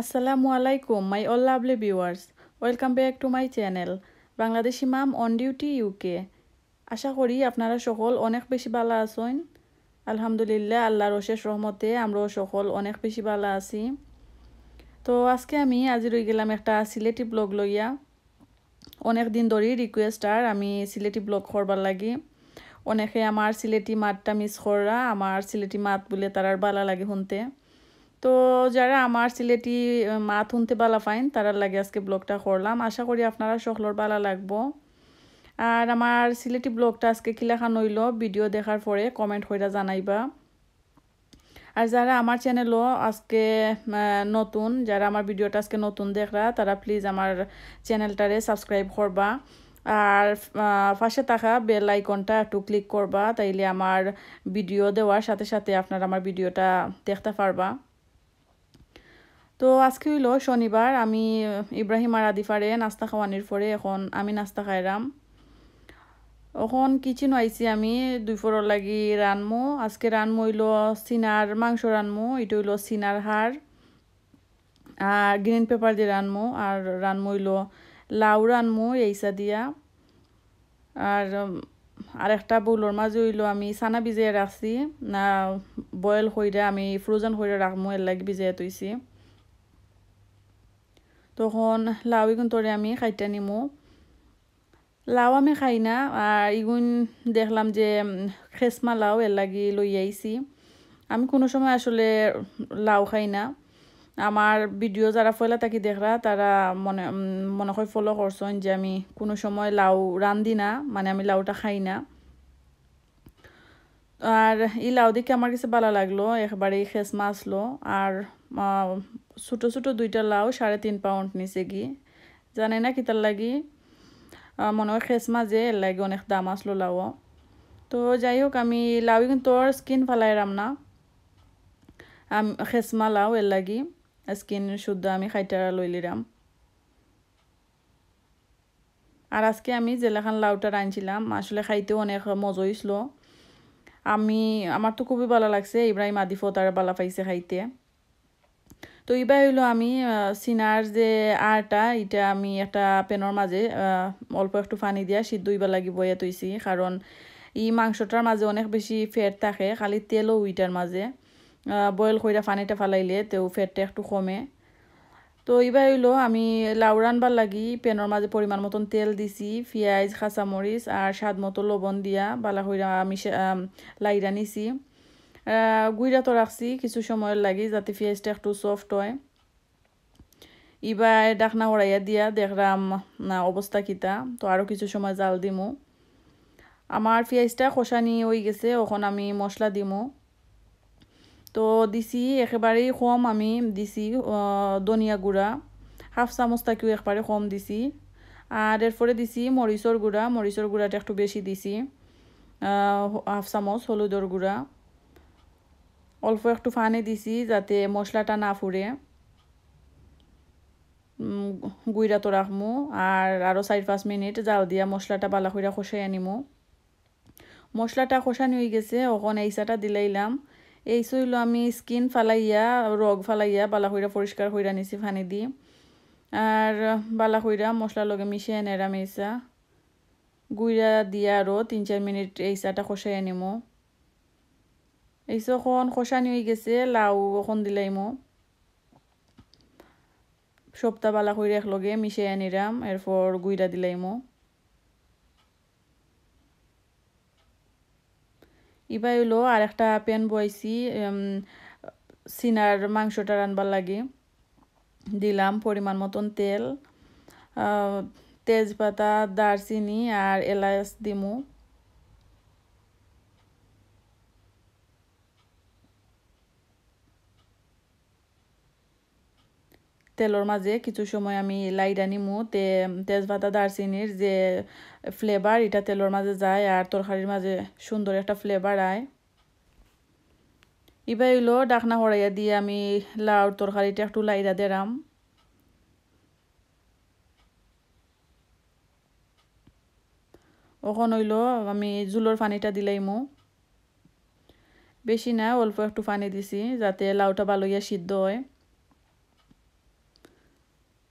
আসসালামু আলাইকুম, my all lovely viewers. Welcome back to my channel, Bangladeshi mum on duty UK আশা করি আপনারা সকল অনেক বেশি ভালো আছেন। আলহামদুলিল্লাহ, আল্লাহর অশেষ রহমতে আমরাও সকল অনেক বেশি ভালো আছি। তো আজকে আমি আজি রয়ে গেলাম একটা সিলেটি ব্লগ লইয়া। অনেক দিন ধরেই রিকোয়েস্ট আর আমি সিলেটি ব্লগ করবার লাগি। অনেকে আমার সিলেটি মাতটা মিস করা আমার সিলেটি মাত বলে তার আর ভালো লাগে শুনতে। তো যারা আমার সিলেটি মাত শুনতে বালা ফাইন তারা লাগে আজকে ব্লগটা করলাম। আশা করি আপনারা সকলের বালা লাগবো। আর আমার সিলেটি ব্লগটা আজকে কিলাখান হইল ভিডিও দেখার পরে কমেন্ট করে জানাইবা। আর যারা আমার চ্যানেলও আজকে নতুন, যারা আমার ভিডিওটা আজকে নতুন দেখরা, তারা প্লিজ আমার চ্যানেলটারে সাবস্ক্রাইব করবা। আর পাশে থাকা বেল আইকনটা একটু ক্লিক করবা, তাইলে আমার ভিডিও দেওয়ার সাথে সাথে আপনারা আমার ভিডিওটা দেখতে পারবা। তো আজকে হইল শনিবার, আমি ইব্রাহিম আর আদিফারে নাস্তা খাওয়ানির পরে এখন আমি নাস্তা খাইরাম। এখন কিচেন আইছি আমি, দুই ফোর লাগি রানমো। আজকে রানমো হইল সিনার মাংস রানমো, এটা হইল সিনার হাড় আর গ্রিন পেপার দিয়ে রানমো। আর রানমো হইল লাউ রানমো, এইসা দিয়া। আর আর একটা বউলোর মাঝে হইল আমি সানা ভিজিয়ে রাখছি। না, বয়েল হইরে আমি ফ্রোজেন হইরে রাখমো, এর লাগে ভিজিয়ে তৈছি তখন লাউ ইগুন তোরে আমি খাইটা নিমু। লাউ আমি খাই না, আর ইগুন দেখলাম যে খেসমা লাউ এর লাগি লই আইছি। আমি কোনো সময় আসলে লাউ খাই না। আমার ভিডিও যারা ফয়লা থাকি দেখরা, তারা মনে মনে হয় ফলো করছেন যে আমি কোনো সময় লাউ রান্ধি না মানে আমি লাউটা খাই না। আর এই লাউ আমার কাছে ভালো লাগল, একবারে খেসমা আসলো আর ছোটো ছোটো দুইটা লাউ সাড়ে তিন পাউন্ড নিচে গি। জানে না কি কিতার লাগি? মনে হয় খেসমা যে, এর লাগে অনেক দাম আসলো লাউ তো যাই হোক, আমি লাউ কিন্তু স্কিন ফালাইরাম না। খেসমা লাউ, এর লাগি স্কিন শুদ্ধ আমি খাইটারা লই লিরাম। আর আজকে আমি জেলাখান লাউটা রাঁধছিলাম আসলে খাইতেও অনেক মজা হয়েছিল আমি, আমার তো খুবই ভালো লাগছে, ইব্রাহিম আদিফও তারা বালা পাইছে খাইতে। তো এবার হইল আমি সিনার যে আরটা এটা আমি একটা পেনের মাঝে অল্প একটু পানি দিয়া সিদ্ধ হইবা লাগি বয়ে তৈছি কারণ এই মাংসটার মাঝে অনেক বেশি ফেট থাকে, খালি তেলও উইটার মাঝে। বয়েল কইরা পানিটা ফালাইলে তেও ফেটটা একটু কমে। তো এবার হইল আমি লাউ রানবার লাগি পেনের মাঝে পরিমাণ মতন তেল দিছি, পেঁয়াজ কাঁচামরিচ আর স্বাদ মতো লবণ দিয়া বালা কইরা আমি লাইরা নিছি। গুইরা তো রাখছি কিছু সময়ের লাগি যাতে পেঁয়াজটা একটু সফট হয়। এবার ডাকনা ওড়াইয়া দিয়া দেখলাম না অবস্থা কিতা। তো আরও কিছু সময় জাল দিমু। আমার পেঁয়াজটা কষানি হয়ে গেছে ওখন আমি মশলা দিমু। তো দিছি একেবারেই কম আমি দিছি ধনিয়া গুঁড়া, হাফ চামচ থাকেও একবারে কম দিছি। আর এরপরে দিছি মরিচর গুঁড়া মরিচর গুঁড়াটা একটু বেশি দিছি হাফ চামচ হলুদর গুঁড়া। অল্প একটু ফানে দিছি যাতে মশলাটা না ফুরে গুইরা তো রাখমু আর আরও চার পাঁচ মিনিট জাল দিয়া মশলাটা বালা কইরা খসাই আনিমু মশলাটা খসানি হয়ে গেছে ওখানে এইসাটা দিলাইলাম এই হইল আমি স্কিন ফালাইয়া, রগ ফালাইয়া বালা কইরা পরিষ্কার কইরা নিছি ফানি দি। আর বালা কইরা মশলা লগে মিশিয়ে নেরাম এইসা গুইরা দিয়া আরও তিন চার মিনিট এইসাটা খসাই আনিমু এই যখন খসানি হয়ে গেছে, লাউ এখন দিলাইমো। সপ্তাহ বালা করে একলগে মিশিয়ে আনিরাম এরপর গুইরা দিলাইমো। ইবা হইল আর একটা প্যান বইছি সিনার মাংসটা রানবার লাগে। দিলাম পরিমাণ মতন তেল তেজপাতা, দারচিনি আর এলাচ দিমু। তেলর মাঝে কিছু সময় আমি লাইডা নিমু, তে, তেজপাতা, দারচিনির যে ফ্লেভার এটা তেলর মাঝে যায় আর তরকারির মাঝে সুন্দর একটা ফ্লেভার আয়। এবার হইল ডাকনা হড়াইয়া দিয়ে আমি লাউর তরকারিটা একটু লাইরা দেরাম। ওখন হইল আমি জুলোর পানিটা দিলাইমু। বেশি না, অল্প একটু পানি দিছি যাতে লাউটা ভালো সিদ্ধ হয়।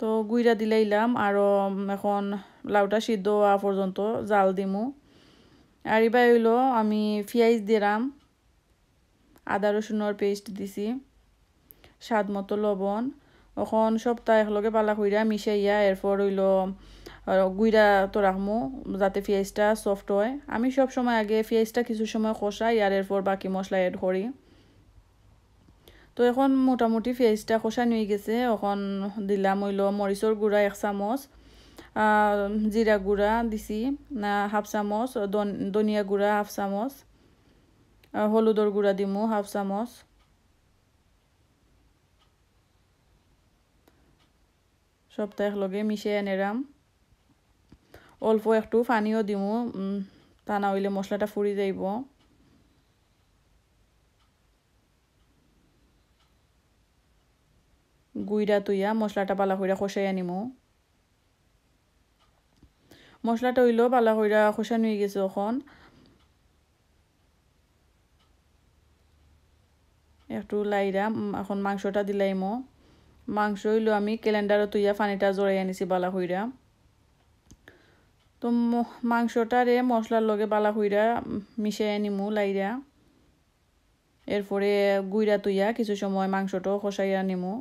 তো গুইরা দিলাইলাম আরও এখন লাউটা সিদ্ধ হওয়া পর্যন্ত জাল দিমু। আর এবার হইল আমি পিঁয়াজ দিলাম, আদা রসুনের পেস্ট দিছি, স্বাদ মতো লবণ। এখন সপ্তাহ একলগে পালা কইরা মিশাইয়া এরপর হইল গুইরা তো রাখমু যাতে পেঁয়াজটা সফট হয়। আমি সব সময় আগে পেঁয়াজটা কিছু সময় কষাই আর এরপর বাকি মশলা এড করি। তো এখন মোটামুটি পেঁয়াজটা কষা নিয়ে গেছে। এখন দিলাম হইল মরিচর গুঁড়া, এক চামচ জিরা গুঁড়া দিছি হাফ চামচ ধনিয়া গুঁড়া হাফ চামচ হলুদর গুঁড়া দিমু হাফ চামচ। সবটা একলগে মিশিয়ে নেরাম অল্প একটু পানিও দিমু তা না হইলে মশলাটা ফুরি যাইব। গুইরা তুইয়া মশলাটা পালা কইরা খসাই আনিমু। মশলাটা হইল পালা কইরা খসানো হয়ে গেছে এখন। একটু লাইরা এখন মাংসটা দিলাইমো। মাংস হইল আমি ক্যালেন্ডারও তুইয়া পানিটা জড়াই আনিছি বালা হইরা। তো মাংসটারে মশলার লগে বালা হইরা মিশাই আনিমু লাইরা। এরপরে গুইরা তুইয়া কিছু সময় মাংসটাও খসাইয়া নিমু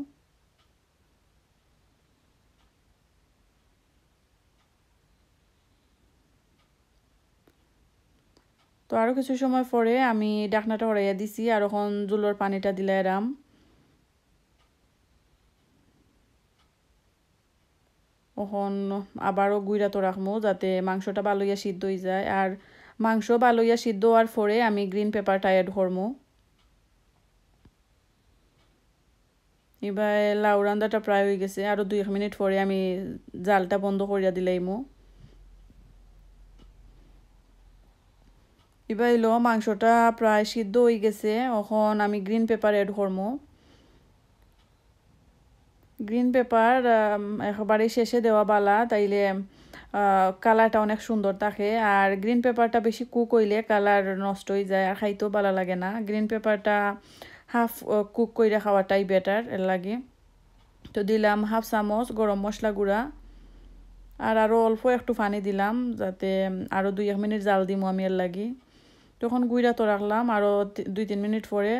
তো আরও কিছু সময় পরে আমি ডাকনাটা হরাইয়া দিছি, আর এখন জুলোর পানিটা দিলে এরাম ওখন আবারও গুইরা তো রাখব যাতে মাংসটা ভালোইয়া সিদ্ধ হয়ে যায়। আর মাংস ভালোইয়া সিদ্ধ হওয়ার পরে আমি গ্রিন পেপারটা অ্যাড করব এবার লাউ রান্দাটা প্রায় হয়ে গেছে আরও দুই এক মিনিট পরে আমি জালটা বন্ধ করিয়া দিলাইমো। এবার এলো মাংসটা প্রায় সিদ্ধ হয়ে গেছে। এখন আমি গ্রিন পেপার এড করব। গ্রিন পেপার একেবারে শেষে দেওয়া বালা, তাইলে কালারটা অনেক সুন্দর থাকে। আর গ্রিন পেপারটা বেশি কুক হইলে কালার নষ্ট হয়ে যায়, আর খাইতেও ভালো লাগে না। গ্রিন পেপারটা হাফ কুক করে খাওয়াটাই বেটার এর লাগে। তো দিলাম হাফ চামচ গরম মশলা গুঁড়া। আর আরও অল্প একটু পানি দিলাম, যাতে আরও দুই এক মিনিট জাল দিমু আমি এর লাগি। তখন গুইরা তো রাখলাম আরও দুই, তিন মিনিট পরে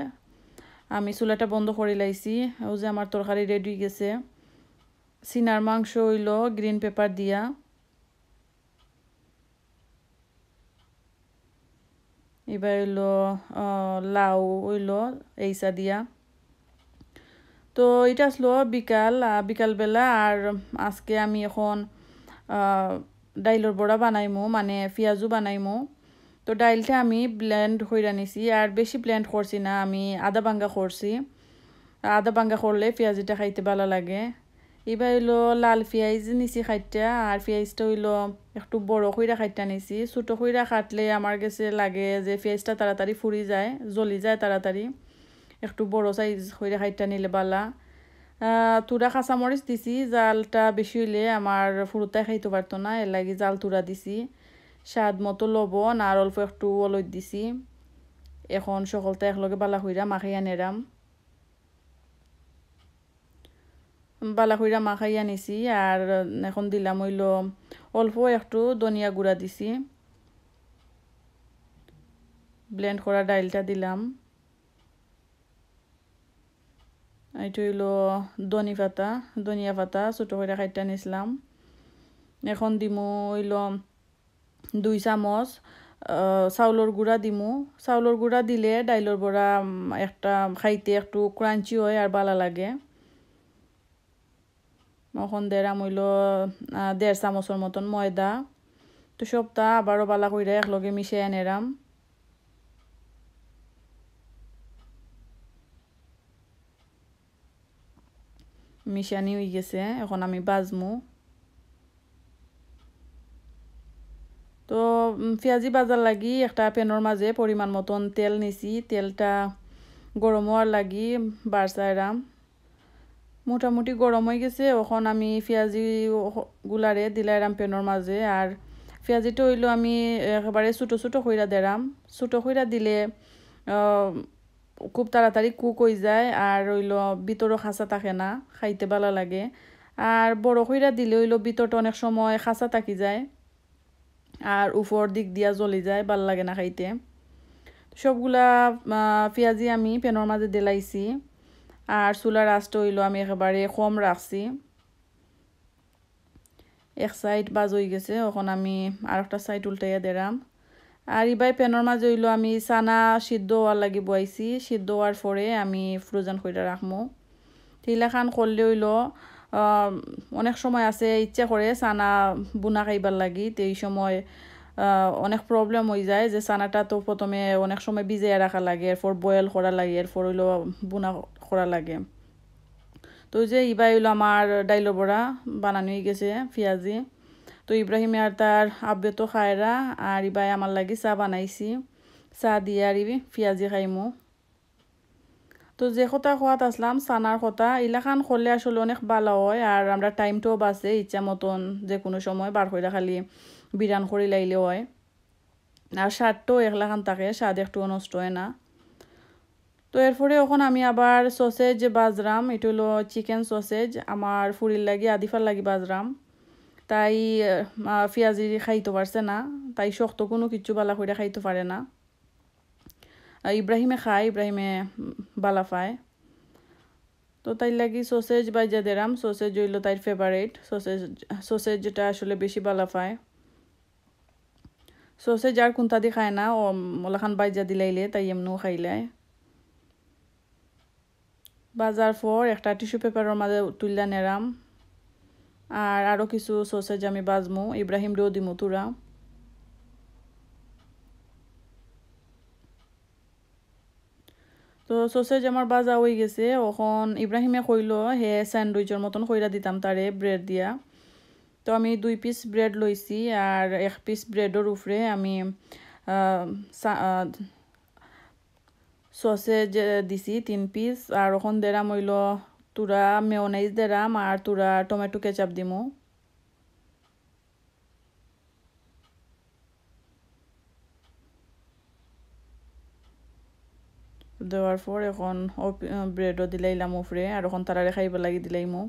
আমি চুলাটা বন্ধ করে লাইছি। ও যে আমার তরকারি রেডি গেছে। সিনার মাংস হইল গ্রিন পেপার দিয়া। এবার হইল লাউ হইল, এইসা দিয়া। তো এটা আসলো বিকাল বিকালবেলা। আর আজকে আমি এখন ডাইলর বড়া বানাইমো মানে পেঁয়াজও বানাইমো। তো ডাইলটা আমি ব্লেন্ড হইরা নিছি, আর বেশি ব্লেন্ড করছি না, আমি আদা বাঙ্গা করছি। আদা বাঙ্গা করলে পেঁয়াজিটা খাইতে ভালো লাগে। এবার হইল লাল পেঁয়াজ নিছি খাইটা আর পেঁয়াজটা হইল একটু বড় কইরা খাইটা নিছি। ছোটো কইরা খাটলে আমার কাছে লাগে যে পেঁয়াজটা তাড়াতাড়ি ফুরি যায়, জ্বলি যায় তাড়াতাড়ি। একটু বড় সাইজ কইরা খাইটা নিলে বালা। তুরা কাঁচামরিচ দিছি, জালটা বেশি হইলে আমার ফুরুতায় খাইতে পারতো না, এর লাগে জাল তুরা দিছি। স্বাদ মতো লবণ আর অল্প একটু অলদ দিছি। এখন সকলটা একলগে বালা হইরা মাখাইয়া নেরাম বালা হইরা মাখাইয়া নিছি আর এখন দিলাম হইল অল্প একটু ধনিয়া গুঁড়া দিছি। ব্লেন্ড করা ডাইলটা দিলাম। এটা হইল ধনি পাতা। ধনিয়া পাতা ছোটো করে খাইটা নিছিলাম। এখন দিমু হইল দুই চামচ চাউলের গুঁড়া দিমু। চাউলের গুঁড়া দিলে ডাইলের বড়া একটা খাইতে একটু ক্রাঞ্চি হয় আর ভালো লাগে। এখন দেড়াম হইল দেড় চামচের মতন ময়দা। তো সবটা আবারও বালা করে একলগে মিশিয়ে এনেরাম মিশানি হয়ে গেছে, এখন আমি বাজমু। তো পেঁয়াজি বাজার লাগি একটা পেনের মাঝে পরিমাণ মতন তেল নিছি, তেলটা গরম হওয়ার লাগি বারসাইরাম মোটামুটি গরম হয়ে গেছে ওখন আমি পেঁয়াজি গুলারে দিলাইরাম পেনের মাঝে আর পেঁয়াজিটা হইল আমি একেবারে ছোটো ছোটো কইরা দেরাম ছোটো কইরা দিলে খুব তাড়াতাড়ি কুক হয়ে যায় আর হইল ভিতরও খাঁচা থাকে না, খাইতে ভালো লাগে। আর বড় কইরা দিলে হইল ভিতরটা অনেক সময় খাঁচা থাকি যায়। আর উপর দিক দিয়া জ্বলি যায়, ভালো লাগে না খাইতে। সবগুলা পেঁয়াজি আমি পেনের মাঝে দিলাইছি আর চুলার আঁচটা হইল আমি একেবারে কম রাখছি এক সাইড বাজ হয়ে গেছে এখন আমি আর একটা সাইড উল্টাইয়া দিলাম আর ইবাই পেনের মাঝে হইল আমি চানা সিদ্ধ হওয়ার লাগি বয়াইছি সিদ্ধ হওয়ার পরে আমি ফ্রোজেন করে রাখব তিলাখান করলে হইল অনেক সময় আছে, ইচ্ছা করে চানা বুনা খাইবার লাগি, তো এই সময় অনেক প্রবলেম হয়ে যায় যে চানাটা তো প্রথমে অনেক সময় ভিজাইয়া রাখা লাগে, এরপর বয়েল করা লাগে, এরপর হইল বুনা করা লাগে। তো যে ইবাই হইল আমার ডাইলো বড়া, বানানো হয়ে গেছে পেঁয়াজি। তো ইব্রাহিমে আর তার আব্বে তো খায়রা, আর ইবাই আমার লাগি চা বানাইছি। চা দিয়ে আর পেঁয়াজি খাইমু। তো যে কথা খোয়াত আসলাম সানার কথা ইলাখান করলে আসলে অনেক ভালো হয় আর আমরা টাইমটাও বাঁচে ইচ্ছা মতন যে কোনো সময় বার করে খালি বিরান করে লাইলে হয়। আর স্বাদটাও একলাখান থাকে, স্বাদ একটুও নষ্ট হয় না। তো এরপরে এখন আমি আবার সসেজ বাজরাম এটা হলো চিকেন সসেজ আমার ফুরির লাগি আদিফার লাগি বাজরাম তাই পেঁয়াজি খাইতে পারছে না, তাই শক্ত কোনো কিছু বালা করে খাইতে পারে না। ইব্রাহিমে খায়, ইব্রাহিমে বালা পায়। তো তাই লাগি সসেজ বাইজা দেরাম সসেজ হইল তাইর ফেভারিট সসেজ সসেজ যেটা আসলে বেশি বালা পায়। সসেজ আর কোনটা দি খায় না, ও মোলাখান বাইজা দিলাইলে, তাই এমনিও খাইলায় বাজার পর একটা টিস্যু পেপারের মাঝে তুললা নেরাম। আর আরও কিছু সসেজ আমি বাজমু, ইব্রাহিম রেও দিমু তুরা। তো সসেজ আমার বাজা হয়ে গেছে। এখন ইব্রাহিমে কইল হে স্যান্ডউইচের মতন কইরা দিতাম তারে ব্রেড দিয়া। তো আমি দুই পিস ব্রেড লইছি আর এক পিস ব্রেডের উপরে আমি সসেজ দিছি তিন পিস আর ওখান দেরাম হইল তুরা মেয়নাইজ দেরাম আর তুরা টমেটো কেচাপ দিমু। দেওয়ার পর এখন ব্রেডও দিলাইলাম উপরে আর এখন তারারে খাইব লাগি দিলাইমু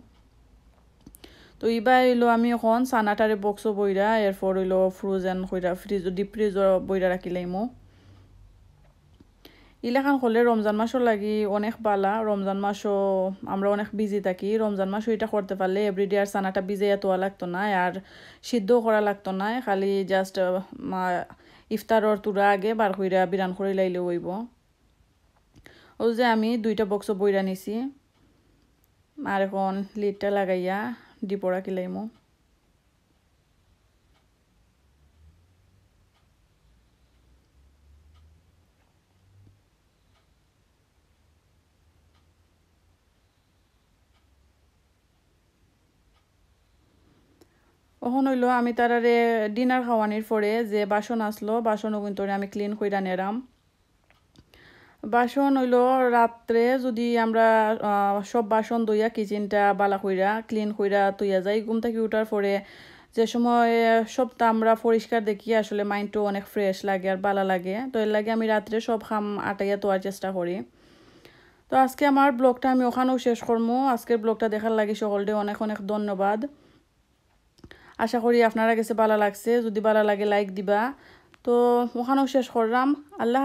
তো ইবা হইল আমি এখন সানাটারে বক্সও বইরা, এরপর হইল ফ্রোজেন কইরা ফ্রিজ ডিপ ফ্রিজও বইরা রাখিলাইমু ইলাখান হলে রমজান মাসও লাগি অনেক বালা, রমজান মাসও আমরা অনেক বিজি থাকি। রমজান মাসও এটা করতে পারলে এভরিডে আর সানাটা ভিজাইয়া তোয়া লাগতো না, আর সিদ্ধও করা লাগতো না, খালি জাস্ট ইফতারর তুরা আগে বার কইরা বিরান করে লাইলে হইব। ও যে আমি দুইটা বক্স বইরা নিছি। আর এখন লিডটা লাগাইয়া ডিপোড়া কিলাইমো। ওখন হইল আমি তারারে ডিনার খাওয়ানির পরে যে বাসন আসলো, বাসনও কিন্তু আমি ক্লিন কইরা নেরাম। বাসন হইল রাত্রে যদি আমরা সব বাসন দইয়া কিচেনটা বালা কইরা ক্লিন কইরা তুইয়া যাই, ঘুম থেকে উঠার পরে যে সময় সবটা আমরা পরিষ্কার দেখি, আসলে মাইন্ডটাও অনেক ফ্রেশ লাগে আর বালা লাগে। তো এর লাগে আমি রাত্রে সব খাম আটাইয়া তোয়ার চেষ্টা করি। তো আজকে আমার ব্লগটা আমি ওখানেও শেষ করব আজকের ব্লগটা দেখার লাগে সকলকে অনেক অনেক ধন্যবাদ। আশা করি আপনারা কাছে ভালো লাগছে। যদি ভালো লাগে লাইক দিবা। তো ওখানেও শেষ করলাম। আল্লাহ